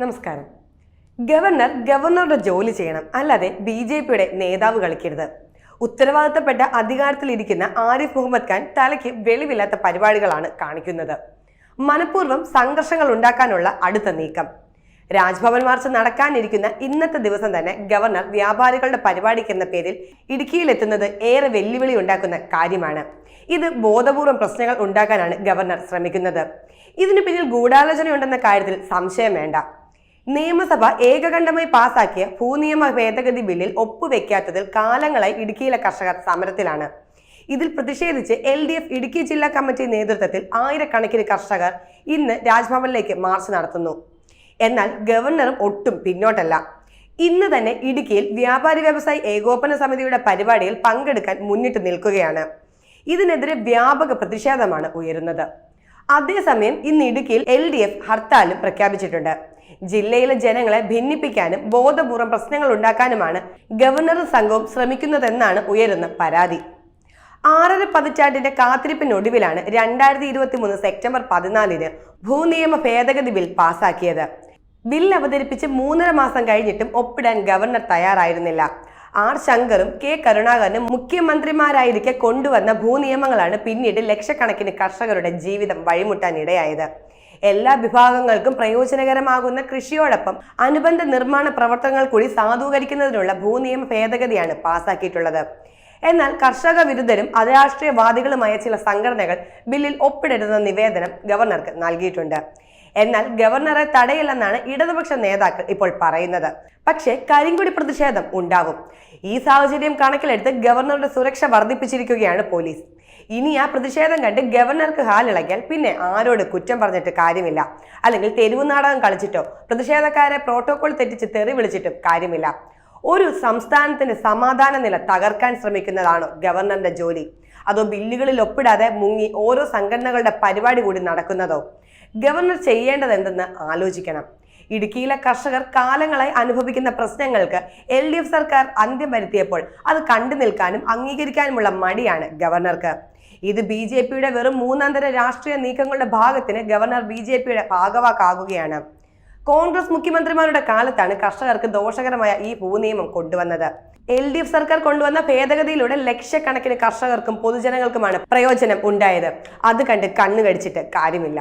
നമസ്കാരം. ഗവർണർ ഗവർണറുടെ ജോലി ചെയ്യണം അല്ലാതെ ബി ജെ പിയുടെ നേതാവ് കളിക്കരുത്. ഉത്തരവാദിത്തപ്പെട്ട അധികാരത്തിലിരിക്കുന്ന ആരിഫ് മുഹമ്മദ് ഖാൻ തലയ്ക്ക് വെളിവില്ലാത്ത പരിപാടികളാണ് കാണിക്കുന്നത്. മനഃപൂർവം സംഘർഷങ്ങൾ ഉണ്ടാക്കാനുള്ള അടുത്ത നീക്കം. രാജ്ഭവൻ മാർച്ച് നടക്കാനിരിക്കുന്ന ഇന്നത്തെ ദിവസം തന്നെ ഗവർണർ വ്യാപാരികളുടെ പരിപാടിക്ക് എന്ന പേരിൽ ഇടുക്കിയിലെത്തുന്നത് ഏറെ വെല്ലുവിളി ഉണ്ടാക്കുന്ന കാര്യമാണ്. ഇത് ബോധപൂർവം പ്രശ്നങ്ങൾ ഉണ്ടാക്കാനാണ് ഗവർണർ ശ്രമിക്കുന്നത്. ഇതിനു പിന്നിൽ ഗൂഢാലോചനയുണ്ടെന്ന കാര്യത്തിൽ സംശയം വേണ്ട. നിയമസഭ ഏകകണ്ഠമായി പാസാക്കിയ ഭൂനിയമ ഭേദഗതി ബില്ലിൽ ഒപ്പുവെക്കാത്തതിൽ കാലങ്ങളായി ഇടുക്കിയിലെ കർഷകർ സമരത്തിലാണ്. ഇതിൽ പ്രതിഷേധിച്ച് എൽ ഡി എഫ് ഇടുക്കി ജില്ലാ കമ്മിറ്റി നേതൃത്വത്തിൽ ആയിരക്കണക്കിന് കർഷകർ ഇന്ന് രാജ്ഭവനിലേക്ക് മാർച്ച് നടത്തുന്നു. എന്നാൽ ഗവർണറും ഒട്ടും പിന്നോട്ടല്ല. ഇന്ന് തന്നെ ഇടുക്കിയിൽ വ്യാപാരി വ്യവസായി ഏകോപന സമിതിയുടെ പരിപാടിയിൽ പങ്കെടുക്കാൻ മുന്നിട്ട് നിൽക്കുകയാണ്. ഇതിനെതിരെ വ്യാപക പ്രതിഷേധമാണ് ഉയരുന്നത്. അതേസമയം ഇന്ന് ഇടുക്കിയിൽ എൽ ഡി എഫ് ഹർത്താലും പ്രഖ്യാപിച്ചിട്ടുണ്ട്. ജില്ലയിലെ ജനങ്ങളെ ഭിന്നിപ്പിക്കാനും ബോധപൂർവം പ്രശ്നങ്ങൾ ഉണ്ടാക്കാനുമാണ് ഗവർണറും സംഘവും ശ്രമിക്കുന്നതെന്നാണ് ഉയരുന്ന പരാതി. ആറര പതിറ്റാണ്ടിന്റെ കാത്തിരിപ്പിനൊടുവിലാണ് രണ്ടായിരത്തി ഇരുപത്തി മൂന്ന് സെപ്റ്റംബർ പതിനാലിന് ഭൂനിയമ ഭേദഗതി ബിൽ പാസാക്കിയത്. ബിൽ അവതരിപ്പിച്ച് മൂന്നര മാസം കഴിഞ്ഞിട്ടും ഒപ്പിടാൻ ഗവർണർ തയ്യാറായിരുന്നില്ല. ആർ ശങ്കറും കെ കരുണാകരനും മുഖ്യമന്ത്രിമാരായിരിക്കെ കൊണ്ടുവന്ന ഭൂനിയമങ്ങളാണ് പിന്നീട് ലക്ഷക്കണക്കിന് കർഷകരുടെ ജീവിതം വഴിമുട്ടാൻ ഇടയായത്. എല്ലാ വിഭാഗങ്ങൾക്കും പ്രയോജനകരമാകുന്ന കൃഷിയോടൊപ്പം അനുബന്ധ നിർമ്മാണ പ്രവർത്തനങ്ങൾ കൂടി സാധൂകരിക്കുന്നതിനുള്ള ഭൂനിയമ ഭേദഗതിയാണ് പാസാക്കിയിട്ടുള്ളത്. എന്നാൽ കർഷക വിരുദ്ധരും അരാഷ്ട്രീയവാദികളുമായ ചില സംഘടനകൾ ബില്ലിൽ ഒപ്പിടരുതെന്ന നിവേദനം ഗവർണർക്ക് നൽകിയിട്ടുണ്ട്. എന്നാൽ ഗവർണറെ തടയില്ലെന്നാണ് ഇടതുപക്ഷ നേതാക്കൾ ഇപ്പോൾ പറയുന്നത്. പക്ഷേ കരിങ്കുടി പ്രതിഷേധം ഉണ്ടാകും. ഈ സാഹചര്യം കണക്കിലെടുത്ത് ഗവർണറുടെ സുരക്ഷ വർദ്ധിപ്പിച്ചിരിക്കുകയാണ് പോലീസ്. ഇനി ആ പ്രതിഷേധം കണ്ട് ഗവർണർക്ക് ഹാലിളകിയാൽ പിന്നെ ആരോട് കുറ്റം പറഞ്ഞിട്ട് കാര്യമില്ല. അല്ലെങ്കിൽ തെരുവ് നാടകം കളിച്ചിട്ടോ പ്രതിഷേധക്കാരെ പ്രോട്ടോകോൾ തെറ്റിച്ച് തെറി വിളിച്ചിട്ടും കാര്യമില്ല. ഒരു സംസ്ഥാനത്തിന്റെ സമാധാന നില തകർക്കാൻ ശ്രമിക്കുന്നതാണോ ഗവർണറുടെ ജോലി? അതോ ബില്ലുകളിൽ ഒപ്പിടാതെ മുങ്ങി ഓരോ സംഘടനകളുടെ പരിപാടി കൂടി നടക്കുന്നതോ? ഗവർണർ ചെയ്യേണ്ടത് എന്തെന്ന് ആലോചിക്കണം. ഇടുക്കിയിലെ കർഷകർ കാലങ്ങളായി അനുഭവിക്കുന്ന പ്രശ്നങ്ങൾക്ക് എൽ ഡി എഫ് സർക്കാർ അന്ത്യം വരുത്തിയപ്പോൾ അത് കണ്ടു നിൽക്കാനും അംഗീകരിക്കാനുമുള്ള മടിയാണ് ഗവർണർക്ക്. ഇത് ബി ജെ പിയുടെ വെറും മൂന്നാന്തര രാഷ്ട്രീയ നീക്കങ്ങളുടെ ഭാഗത്തിന് ഗവർണർ ബി ജെ പിയുടെ ഭാഗവാക്കാകുകയാണ്. കോൺഗ്രസ് മുഖ്യമന്ത്രിമാരുടെ കാലത്താണ് കർഷകർക്ക് ദോഷകരമായ ഈ ഭൂനിയമം കൊണ്ടുവന്നത്. എൽ ഡി എഫ് സർക്കാർ കൊണ്ടുവന്ന ഭേദഗതിയിലൂടെ ലക്ഷക്കണക്കിന് കർഷകർക്കും പൊതുജനങ്ങൾക്കുമാണ് പ്രയോജനം ഉണ്ടായത്. അത് കണ്ട് കണ്ണു കടിച്ചിട്ട് കാര്യമില്ല.